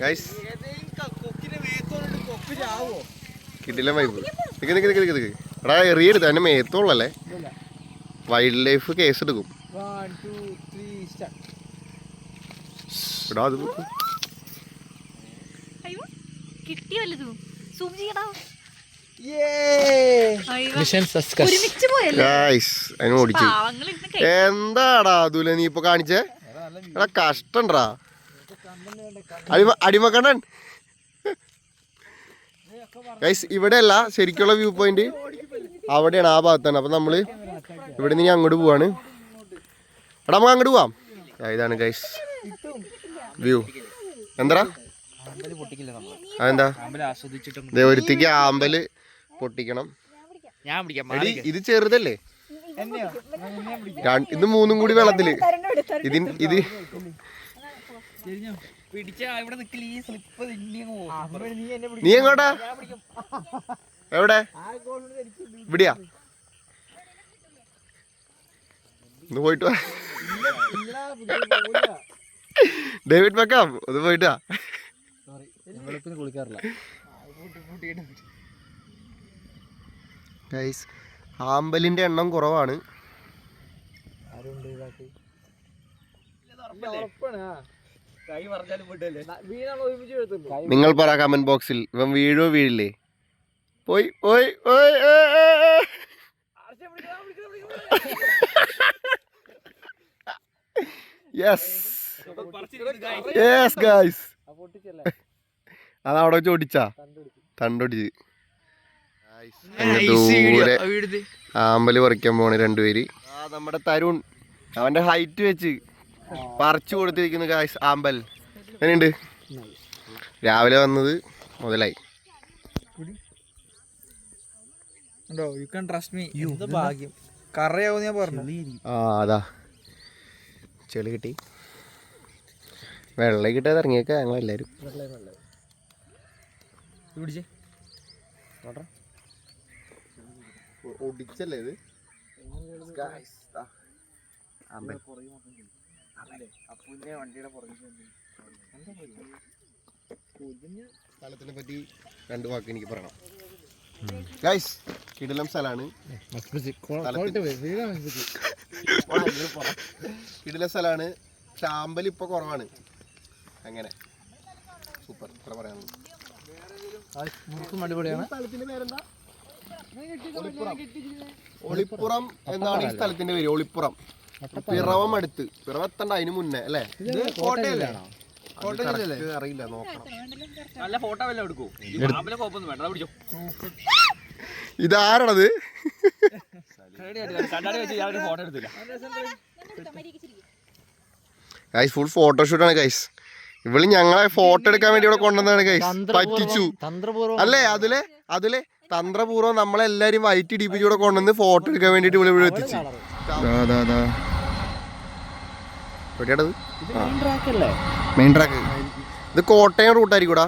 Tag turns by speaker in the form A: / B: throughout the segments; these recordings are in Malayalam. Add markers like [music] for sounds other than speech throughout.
A: ഗൈസ് കിട്ടില്ല വൈബ് നിക്ക് നിക്ക് നിക്ക് നിക്ക് നിക്ക്. എടാ എറിയരുത്. അതിന്റെ മേത്തോളല്ലേ വൈൽഡ് ലൈഫ് കേസ് എടുക്കും എടാ അത് എന്താടാ അതുല നീ ഇപ്പൊ കാണിച്ചേ? എടാ കഷ്ടണ്ടാ അടിമ അടിമക്കണ്ണൻ. ഗൈസ് ഇവിടെ അല്ല ശരിക്കുള്ള വ്യൂ പോയിന്റ് അവിടെയാണ് ആ ഭാഗത്താണ് അപ്പൊ നമ്മൾ ഇവിടെ നിന്ന് അങ്ങോട്ട് പോവാണ്. എടാ നമുക്ക് അങ്ങോട്ട് പോവാം. ഇതാണ് ഗൈസ് വ്യൂ എന്താ അതെന്താ? ഒരുത്തിക്ക് ആമ്പൽ പൊട്ടിക്കണം. ഇത് ചെറുതല്ലേ? ഇത് മൂന്നും കൂടി വെള്ളത്തിൽ. ഇതിന് ഇത്
B: പിടിച്ച ഇവിടെ നിക്കില്ല ഈ സ്ലിപ്പ്
A: നീ എങ്ങോട്ടാ? എവിടെ? ഇവിടെയാ. ഒന്ന് പോയിട്ട് വാ. ഡേവിഡ് മക്കാം ഒന്ന് പോയിട്ടാ ഗൈസ് ആമ്പലിന്റെ എണ്ണം കുറവാണ്.
B: വിടല്ലേ
A: നിങ്ങൾ പറ കമന്റ് ബോക്സിൽ ഇവൻ വീഴോ വീഴില്ലേ? പോയി പോയി പോയി. യെസ് യെസ് ഗൈസ് അതവിടെ വെച്ച് ഓടിച്ചാ തണ്ടൊടിച്ച്. ദൂരെ ആമ്പൽ പറിക്കാൻ പോണ രണ്ടുപേര്. ആ നമ്മുടെ തരുൺ. അവന്റെ ഹൈറ്റ് വെച്ച്. പറിച്ചു കൊടുത്തിരിക്കുന്നു ഗായ്സ് ആമ്പൽ. എങ്ങനെയുണ്ട്? രാവിലെ വന്നത് മുതലായി.
B: യു കൺ ട്രസ്റ്റ് മീ എന്ത് ഭാഗ്യം. കറയാവും ഞാൻ പറഞ്ഞു.
A: ആ അതാ. ചെളി കിട്ടി. വെള്ളം കിട്ടാതെ ഇറങ്ങിയേക്ക ഞങ്ങളെല്ലാരും.
B: എല്ലാവരും
A: ഒടിച്ചല്ലേ ഇത്? സ്ഥലത്തിനെ പറ്റി രണ്ട് വാക്ക് എനിക്ക് പറയണം. ഗൈസ് കിടിലം സ്ഥലമാണ് കിടിലം സ്ഥലമാണ് പക്ഷെ ആമ്പൽ ഇപ്പൊ കുറവാണ്. അങ്ങനെ. സൂപ്പർ ഇത്ര പറയാനുള്ളൂ. സ്ഥലത്തിന്റെ പേരെന്താ? ഒളിപ്പുറം. എന്നാണ് ഈ സ്ഥലത്തിന്റെ പേര്. ഒളിപ്പുറം. പിറവം അടുത്ത്. പിറവ എത്തണ്ട അതിന് മുന്നേ അല്ലേ?
B: കോട്ടയല്ലേ
A: അത് correct അറിയില്ല നോക്കണം.
B: നല്ല ഫോട്ടോ വല്ല എടുക്കൂ. കോപ്പൊന്നും വേണ്ട പിടിച്ചോ.
A: ഇതാരാണത്?
B: കണ്ണാടി വെച്ച് ഞാൻ ഫോട്ടോ എടുത്തില്ല.
A: ഗൈസ് ഫുൾ ഫോട്ടോഷൂട്ടാണ് ഗൈസ് ഇവൾ ഞങ്ങളെ ഫോട്ടോ എടുക്കാൻ വേണ്ടി ഇവിടെ കൊണ്ടുവന്നാണ് ഗൈസ് പറ്റിച്ചു. അല്ലേ അതിലെ അതിലെ തന്ത്രപൂർവം നമ്മളെല്ലാരും വൈറ്റ് ഇടിപ്പിച്ച് ഇവിടെ കൊണ്ടുവന്ന് ഫോട്ടോ എടുക്കാൻ വേണ്ടിട്ട് ഇവിടെ ഇവിടെ എത്തിച്ചു. എവിടെയാണത്? മെയിൻ ട്രാക്ക് ഇത് കോട്ടയം റൂട്ടായിരിക്കൂടാ.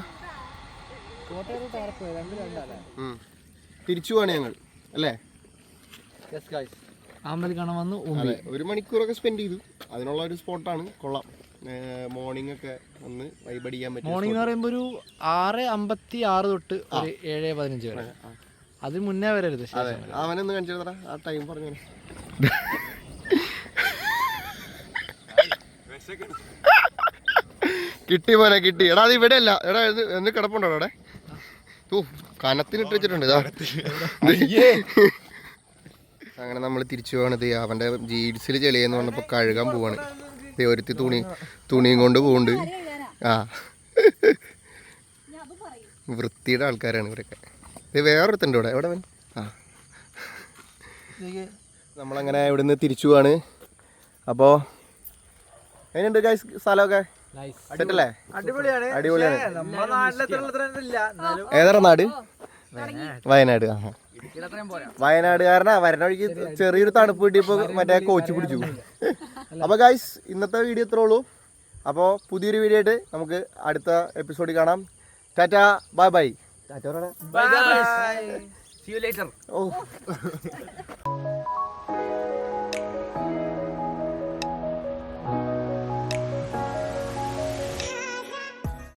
A: തിരിച്ചു പോവാണ് ഞങ്ങൾ അല്ലേ?
B: ആമ്പൽ കാണാൻ വന്നു
A: അതെ ഒരു മണിക്കൂറൊക്കെ സ്പെൻഡ് ചെയ്തു. അതിനുള്ള ഒരു സ്പോട്ടാണ് കൊള്ളാം. മോർണിംഗ് ഒക്കെ ഒന്ന് വൈബ് അടിക്കാൻ പറ്റും
C: മോർണിംഗ് എന്ന് പറയുമ്പോൾ ഒരു ആറ് അമ്പത്തി ആറ് തൊട്ട് ഒരു ഏഴ് പതിനഞ്ച് വരെ. അത് മുന്നേ വരരുത്
A: അവനൊന്ന് കാണിച്ചു തരാ ആ ടൈം പറഞ്ഞു കിട്ടി പോലെ കിട്ടി. എടാ അത് ഇവിടെ അല്ല എടാ ഇത് എന്ത് കിടപ്പുണ്ടോ അവിടെ? ഓ കനത്തിനിട്ട് വെച്ചിട്ടുണ്ട്. ഇതാ. അങ്ങനെ നമ്മൾ തിരിച്ചു പോകണത് അവന്റെ ജീൻസിൽ ചെളിയെന്ന് പറഞ്ഞപ്പോ കഴുകാൻ പോവാണ്. ഒരുത്തി തുണി തുണിയും കൊണ്ട് പോകുന്നുണ്ട് ആ. വൃത്തിയുടെ ആൾക്കാരാണ് ഇവരൊക്കെ. ഇത് വേറൊരുത്തുണ്ട് ഇവിടെ എവിടെ ആ. നമ്മളങ്ങനെ ഇവിടുന്ന് തിരിച്ചു പോവാണ്. അപ്പോൾ എങ്ങനെയുണ്ട് ഗൈസ് സ്ഥലമൊക്കെ?
B: അടിപൊളിയാണ്.
A: അടിപൊളിയാണ്. ഏതാ നാട്? വയനാട്. വയനാടുകാരനാ. വരണ വഴിക്ക് ചെറിയൊരു തണുപ്പ് കിട്ടിയപ്പോൾ മറ്റേ കോച്ച് പിടിച്ചു. അപ്പോൾ ഗൈസ് ഇന്നത്തെ വീഡിയോ ഇത്രേ ഉള്ളൂ. അപ്പോൾ പുതിയൊരു വീഡിയോ ആയിട്ട് നമുക്ക് അടുത്ത എപ്പിസോഡിൽ കാണാം. Tata bye bye tata
B: bye see you later
A: oh. [laughs]